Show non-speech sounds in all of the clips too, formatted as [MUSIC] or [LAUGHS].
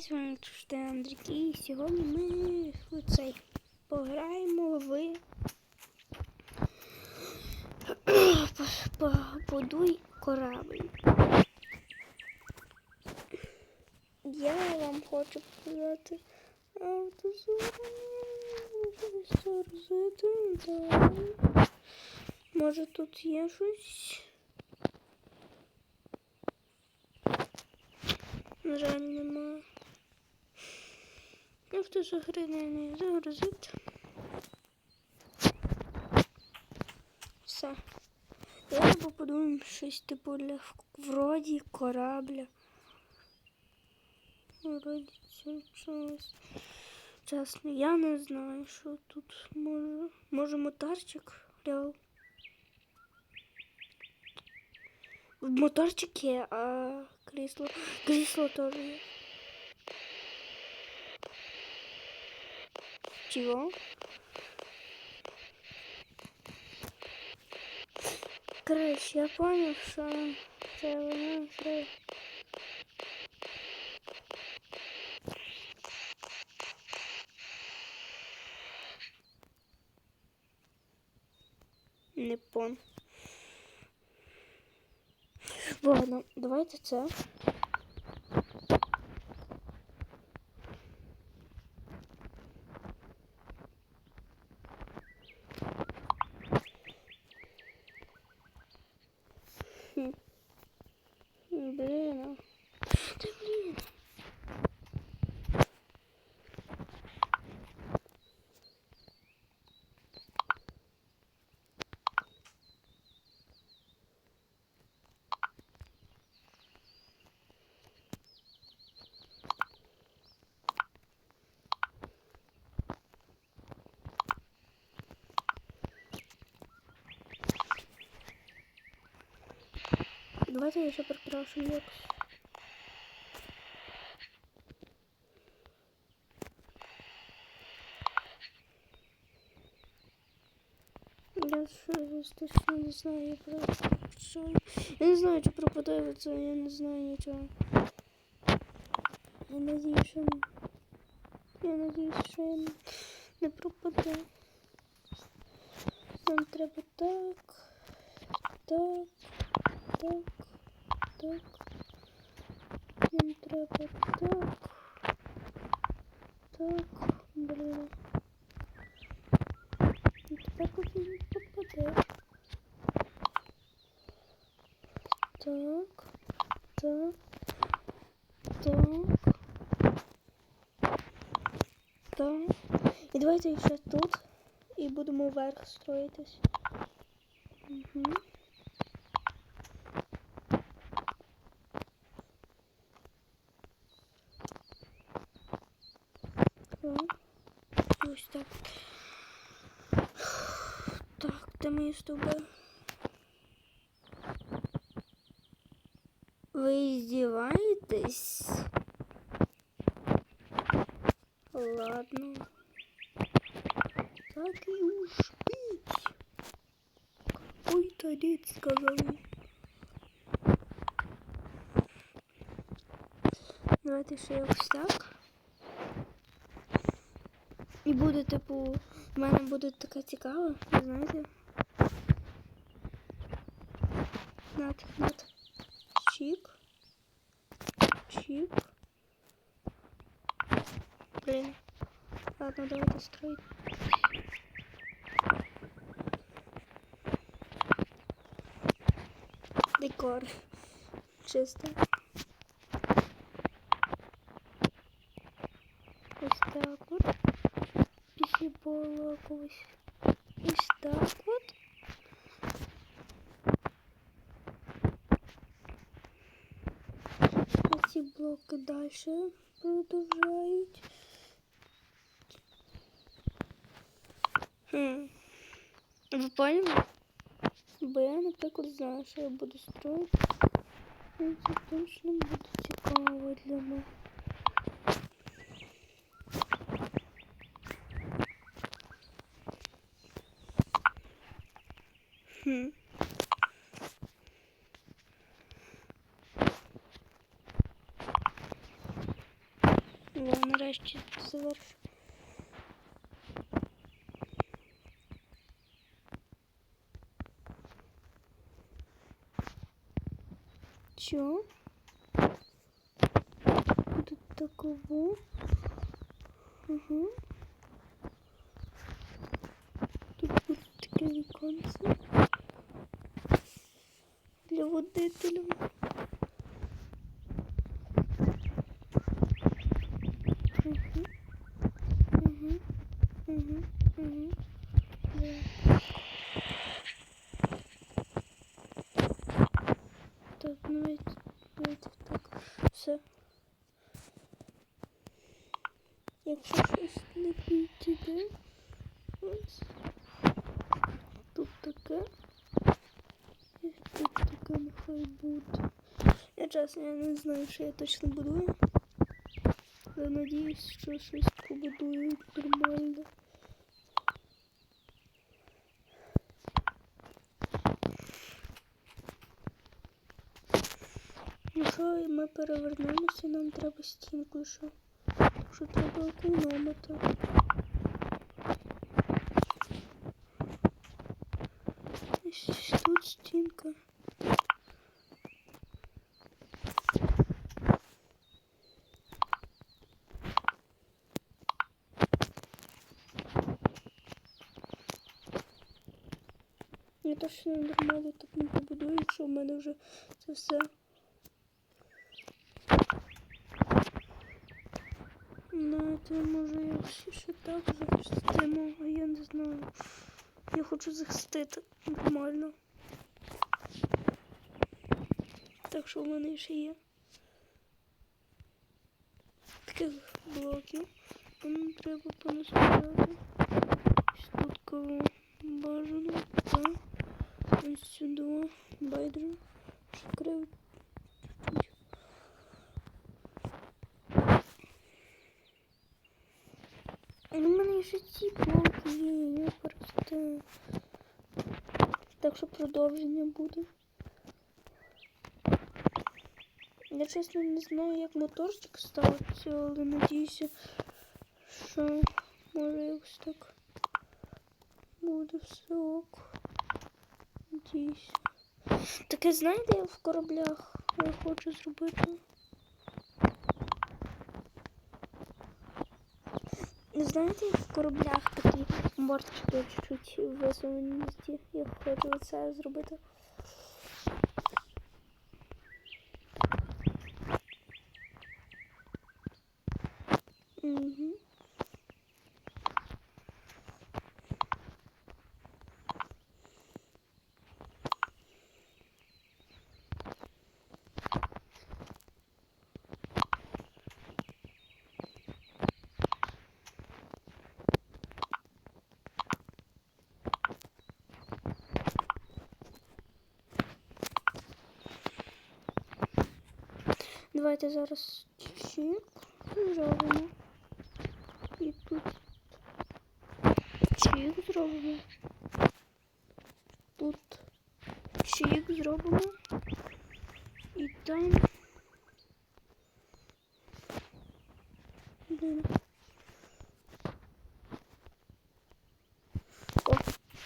з вами Андрій, і сьогодні ми цей пограємо в Побудуй корабль. Я вам хочу показати автозорозити. Може тут є щось? На жаль, нема. Ну, хто не загрузить. Все. Давай побудуємо щось типу для вроді корабля. Вроді цього чогось. Чесно, я не знаю, що тут може. Може моторчик реал. Моторчик є, а крісло. Крісло теж є. Чого? Короче, я понял, це воно треба. Не пон. Ладно, давайте це. Давайте я ще прикрашу якось. Я щось не знаю, я що. Я не знаю, чи пропадає я не знаю нічого. Я надіюсь, що я надіюсь, що я не пропаде. Нам треба так, так, так, так. Нам треба так, так, блін. Тепер поки не попаде. Так, так, так, так. І давайте ще тут. І будемо вверх строїтись. Угу. Так, де мої стовби? Ви здіваєтесь? Ладно. Так и уж быть. Какой-то дед сказал. Давайте ще якось так. І буде, типу, в мене буде така цікава, знаєте. Чик. Чик. Блин. Ладно, давайте строить. Декор. Чисто. Ось так от. Після було ось. Ось так Ці блоки далі продовжають. Хм. Ви поняли? Бо я, наприклад, знаю, що я буду строїти. І Це точно буде цікаво для мене. Во, нарешті завершу. Чё? Тут таково. Угу. Тут буде таке віконце для водителів. Угу. Угу. Угу. Угу. Да. Так, ну ведь, ведь так. Все. Якщо щось не підійде, ось тут таке. І тут таке нехай буде. Я чесно, я не знаю, що я точно будую. Але надіюсь, що щось побудую нормально. Ну що, ми перевернемося, нам треба стінку, що? Що треба економити. Ось тут стінка. Я точно нормально так не побудую, якщо в мене вже це все. Ну, це може якщо ще так захистимо, а я не знаю. Я хочу захистити нормально. Так що в мене ще є. Таких блоків. Нам треба понаставляти. Тут кого бажано. Так. Ось сюди. Байдуже. Шукрив. Ну, в мене ще ці я просто. Так що продовження буде. Я чесно не знаю, як моторчик ставиться, але надіюся, що може якось так буде все ок. Надіюся. Таке знаєте, я в кораблях я хочу зробити. Знаєте, як в кораблях такі мортики чуть-чуть висунені. Я хочу це зробити. Давайте зараз чик зробимо. І тут чик зробимо. Тут чик зробимо. І там. Блін. О,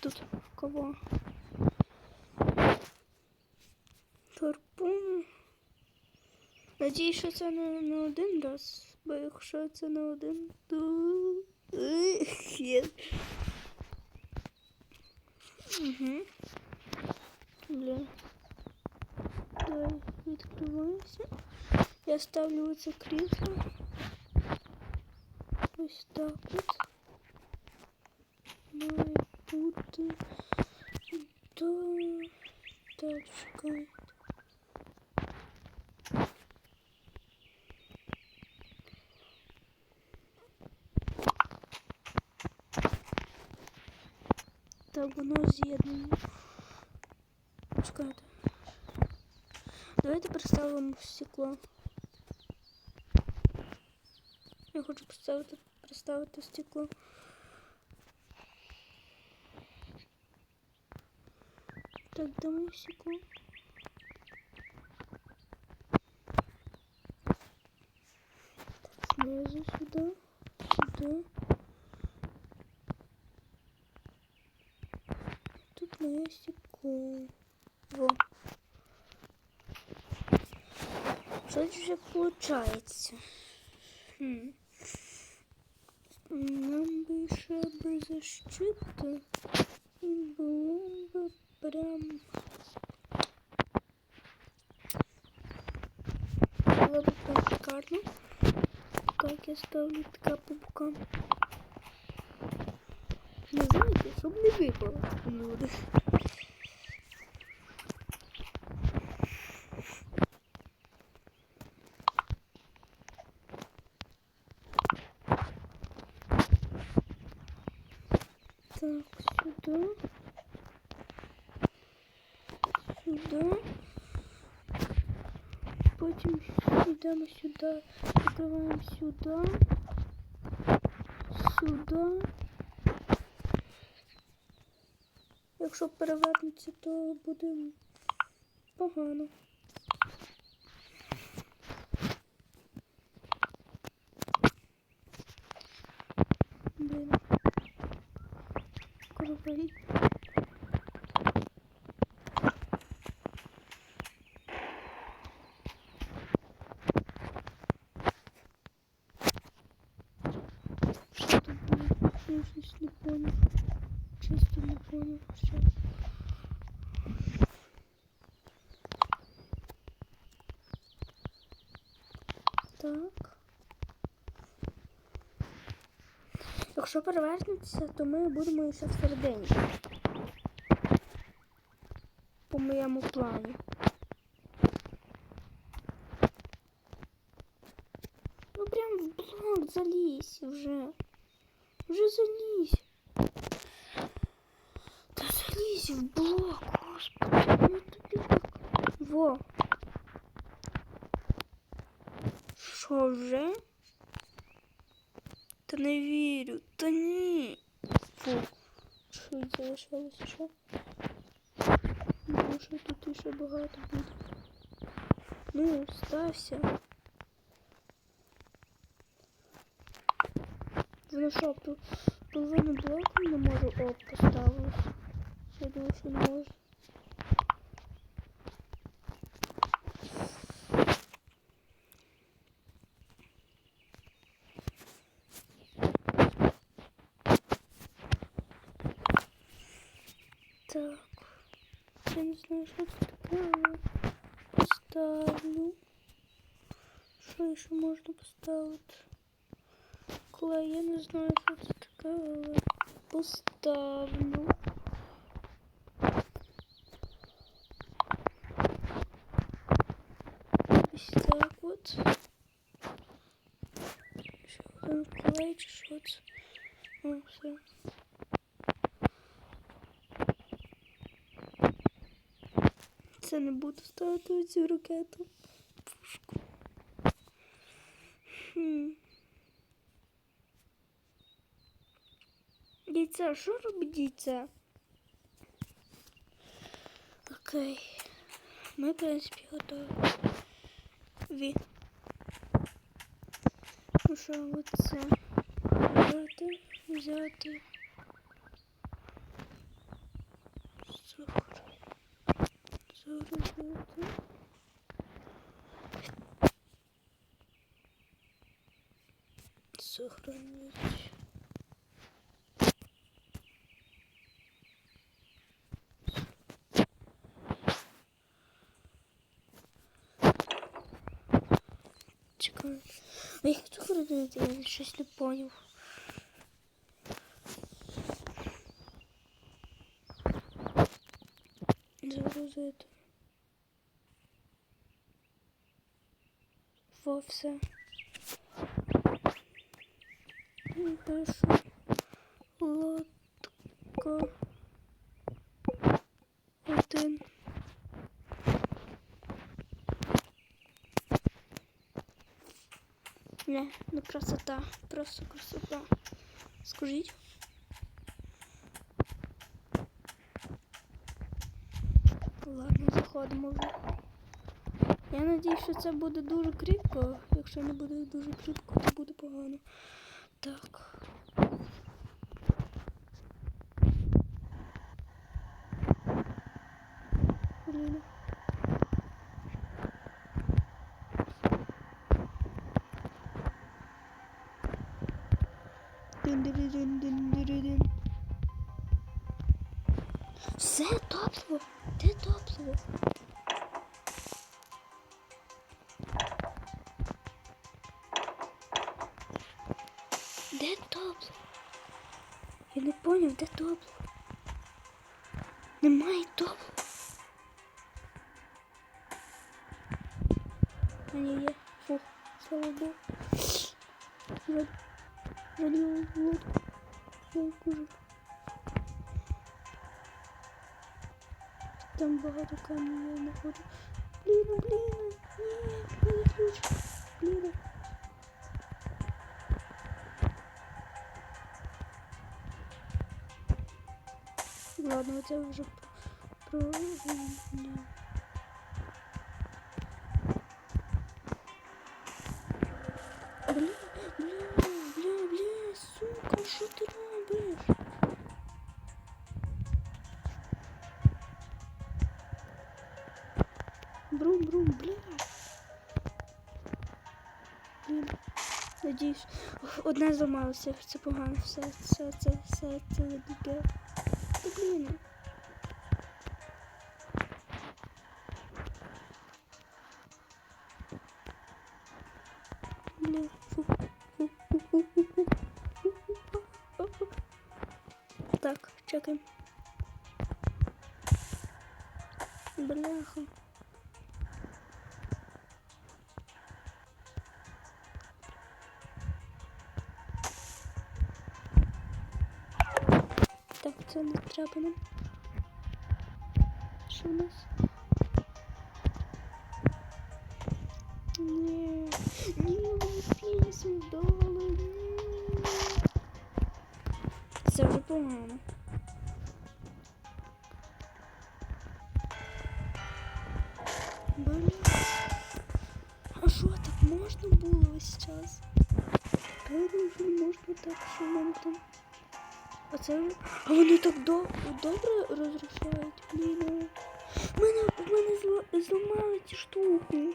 тут кого? Надіюсь, що це не на один раз, бо якщо це на один, то. Ех, є. Угу. Блін. Давай відкриваємося. Я ставлю це крісло. Ось так от. Має бути. Да. Так, чекай. Воно з'єднано. Чекайте. Давайте представимо стекло. Я хочу представити, представити стекло. Так, де моє стекло? Так, Знизу сюди, сюди. Тут моє стекло. Во. Що ж вже виходить? Хм. Нам би ще би защита. І було би прям... Було б прям шикарно. Так, я ставлю така по бокам. Не знаєте, щоб не випало. Люди. Так, сюда. Сюда. Потім йдемо сюди, закриваємо сюди, сюди. Якщо перевернеться, то буде погано. Блін. Корабель. Что тут было? Я щось не понял. Чисто не понял. Сейчас. Так. Якщо перевернеться, то ми будемо ще всередині. По моєму плані. Ну прям в блок залізь вже. Вже залізь. Та залізь в блок, господи. Ну тобі. Во. Що вже? Та не вірю. Та ні. Фу. Що залишилося ще? Що тут ще багато буде. Ну, стався. Ну що, половину блоку не можу оп поставити. Я думаю, що не можу. Так. Але поставлю. Що ще можна поставити? Клей, я не знаю, що це таке, але поставлю. Так от. Ще один клей чи? О, все. Це не буду ставити цю ракету. Пушку. Хм. Яйця, що робить яйця? Окей. Ми, в принципі, готові. Ві. Ну що, оце взяти, взяти. Цукор взяти. Сохранить. Чекай. А як тут ходити? Я щось не поняв. Загрузити. Все. Перша лодка. Один. Не, ну красота, просто красота. Скажіть. Ладно, заходимо вже. Я надію, що це буде дуже кріпко. Якщо не буде дуже кріпко, то буде погано. Так. Блін. Все топливо. Де топливо? Понял, де топло? Немає топла. Мені є. Фух, слава Богу. Радіо лодку. я вже. Там багато камінь я не хочу. Блін, блін. Ладно, це вже про... Бля, бля, бля, бля, сука, що ти робиш? Брум, брум, бля. Блін, надіюсь. Одна зламалася, це погано, все, все, це, все, це таке. Та блін. Блін, фу, фу, фу, фу, фу, фу, фу, фу, фу. Так, чекаємо. Бляха. Це не нам. Що у нас? Ні, ні, пісню дали, ні. Це вже погано. Бля. А що так можна було весь час? Що не можна так, що в мене там. А це А вони так до... добре розрушають. Блін. а. В мене, в мене зла... зламали ці штуки.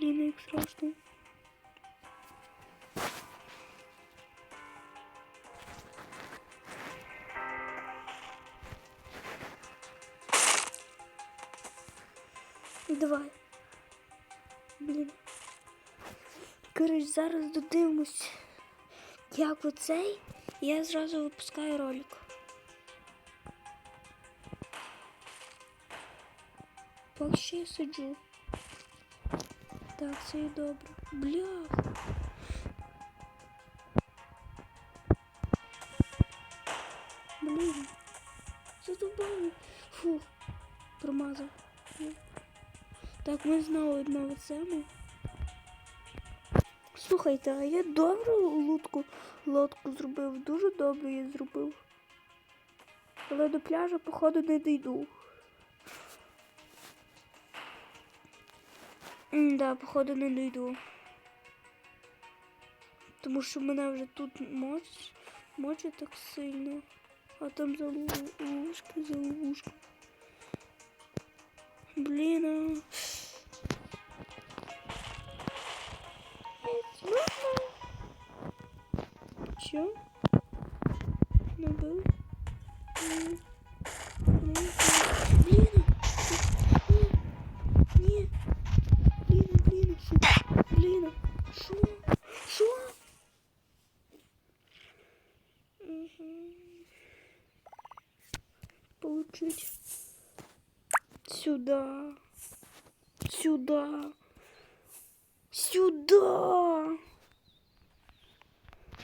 Блін, як страшно. Давай. Коротше, зараз додивимось, як оцей. Я зразу випускаю ролик. Поки що я сиджу. Так, це і добре. Блях. Блін. Задубали. Фух. Промазав. Так, ми знову одного цему. Слухайте, а я добру лодку, лодку зробив, дуже добре я зробив. Але до пляжа, походу, не дійду. М, Да, походу не дійду. Тому що мене вже тут мочить, мочить так сильно. А там заловушка, заловушка. Блін, а... Чё? Ну был? Блин! Не! Блин, блин, фу! Блин! Шо? Шо? Мгм. Получить. Сюда. Сюда. Сюда.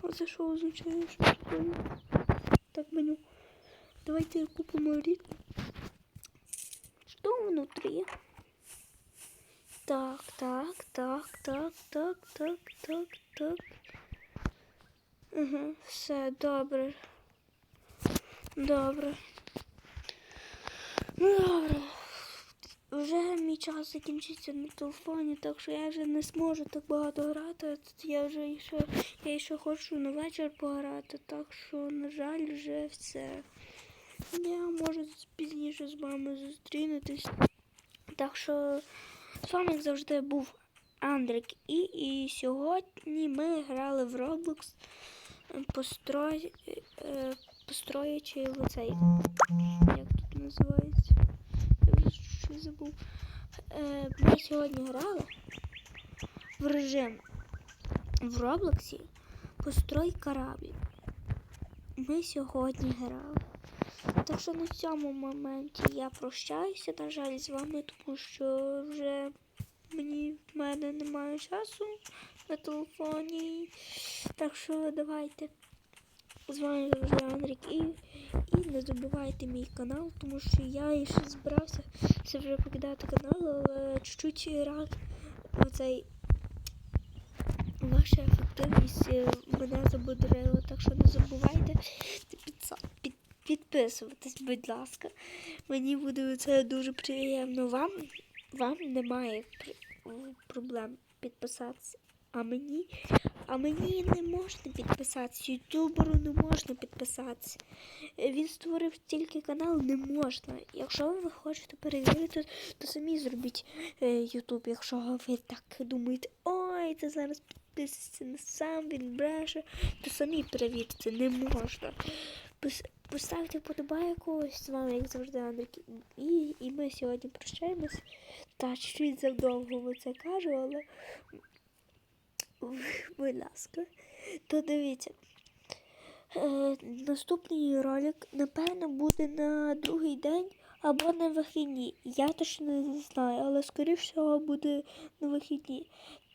А це що означає? Що таке? Так, меню. Давайте купимо рік. Что внутри? Так, так, так, так, так, так, так, так. Угу, все, добре. Добре. Добре. Вже мій час закінчиться на телефоні, так що я вже не зможу так багато грати. Я вже ще, я ще хочу на вечір пограти, так що, на жаль, вже все. Я можу пізніше з вами зустрінутись. Так що з вами, як завжди, був Андрик І, і сьогодні ми грали в Roblox, е, е, построючи оцей. Як тут називається? Вже щось забув. Е, ми сьогодні грали в режим в Роблоксі Построй корабль. Ми сьогодні грали. Так що на цьому моменті я прощаюся, на жаль, з вами, тому що вже мені в мене немає часу на телефоні. Так що давайте. З вами завжди Андрік і, і не забувайте мій канал, тому що я ще збирався це вже покидати канал, але чуть-чуть рад оцей ваша ефективність е, мене забодрила, так що не забувайте під, підписуватись, будь ласка. Мені буде це дуже приємно. Вам, вам немає проблем підписатися. А мені, а мені не можна підписатися. Ютуберу не можна підписатися. Е, Він створив тільки канал, не можна. Якщо ви хочете перевірити, то самі зробіть е, Ютуб. Якщо ви так думаєте, ой, це зараз підписується на сам, він бреше, то самі перевірте, не можна. Пос- Поставте вподобайку, з вами, як завжди, Андрій. І, і ми сьогодні прощаємось. Та чуть завдовго це кажу, але [LAUGHS] будь ласка, то дивіться. Е, наступний ролик, напевно, буде на другий день або на вихідні. Я точно не знаю, але скоріше всього буде на вихідні.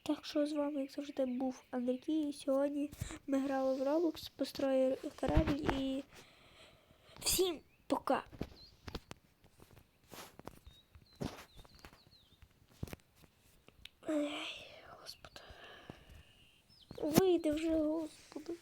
Так що з вами, як завжди, був Андрій. І сьогодні ми грали в Roblox, построїли корабль і всім пока! Ей, Вийде вже, господи.